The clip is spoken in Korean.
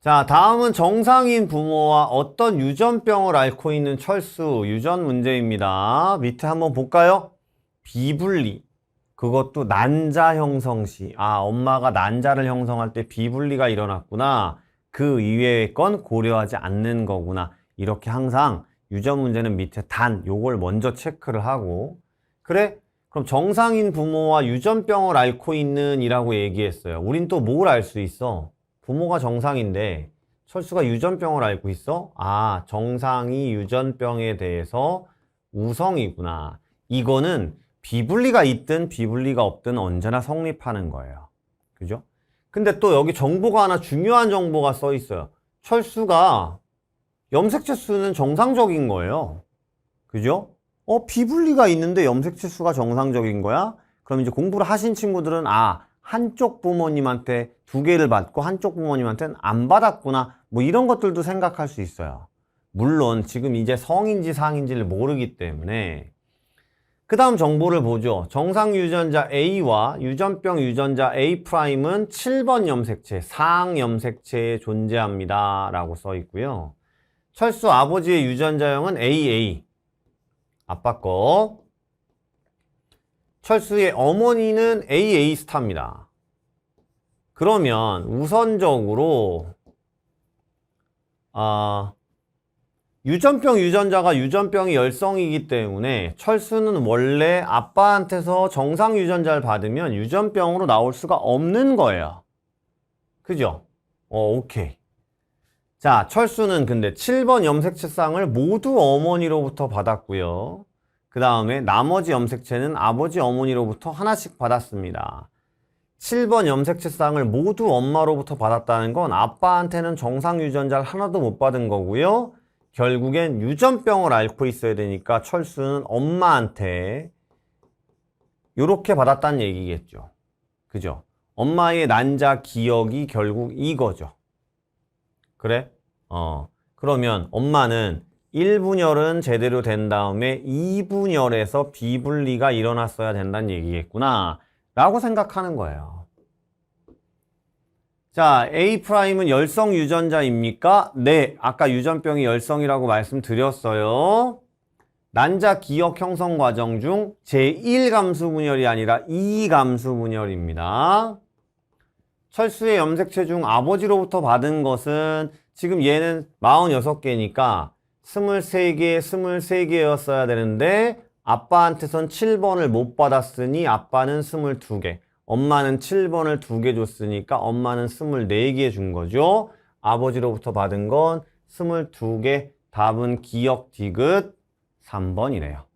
자, 다음은 정상인 부모와 어떤 유전병을 앓고 있는 철수, 유전 문제입니다. 밑에 한번 볼까요? 비분리. 그것도 난자 형성 시. 아, 엄마가 난자를 형성할 때 비분리가 일어났구나. 그 이외의 건 고려하지 않는 거구나. 이렇게 항상 유전 문제는 밑에 단, 요걸 먼저 체크를 하고. 그래? 그럼 정상인 부모와 유전병을 앓고 있는 이라고 얘기했어요. 우린 또 뭘 알 수 있어? 부모가 정상인데 철수가 유전병을 앓고 있어? 아, 정상이 유전병에 대해서 우성이구나. 이거는 비분리가 있든 비분리가 없든 언제나 성립하는 거예요. 그죠? 근데 또 여기 정보가 하나 중요한 정보가 써 있어요. 철수가 염색체 수는 정상적인 거예요. 그죠? 어, 비분리가 있는데 염색체 수가 정상적인 거야? 그럼 이제 공부를 하신 친구들은 아, 한쪽 부모님한테 두 개를 받고 한쪽 부모님한테는 안 받았구나. 뭐 이런 것들도 생각할 수 있어요. 물론 지금 이제 성인지 상인지를 모르기 때문에 그 다음 정보를 보죠. 정상 유전자 A와 유전병 유전자 A'은 7번 염색체, 상 염색체에 존재합니다. 라고 써 있고요. 철수 아버지의 유전자형은 AA. 아빠 거. 철수의 어머니는 AA 스타입니다. 그러면 우선적으로 아 유전병 유전자가 유전병이 열성이기 때문에 철수는 원래 아빠한테서 정상 유전자를 받으면 유전병으로 나올 수가 없는 거예요. 그죠? 어, 오케이. 자, 철수는 근데 7번 염색체쌍을 모두 어머니로부터 받았고요. 그 다음에 나머지 염색체는 아버지 어머니로부터 하나씩 받았습니다. 7번 염색체쌍을 모두 엄마로부터 받았다는 건 아빠한테는 정상 유전자를 하나도 못 받은 거고요. 결국엔 유전병을 앓고 있어야 되니까 철수는 엄마한테 이렇게 받았다는 얘기겠죠. 그죠? 엄마의 난자 기억이 결국 이거죠. 그래? 어. 그러면 엄마는 1분열은 제대로 된 다음에 2분열에서 비분리가 일어났어야 된다는 얘기겠구나. 라고 생각하는 거예요. 자, A'은 열성 유전자입니까? 네, 아까 유전병이 열성이라고 말씀드렸어요. 난자 기억 형성 과정 중 제1감수 분열이 아니라 2감수 분열입니다. 철수의 염색체 중 아버지로부터 받은 것은 지금 얘는 46개니까 23개, 23개였어야 되는데 아빠한테선 7번을 못 받았으니 아빠는 22개. 엄마는 7번을 2개 줬으니까 엄마는 24개 준 거죠. 아버지로부터 받은 건 22개. 답은 기억 디귿 3번이래요.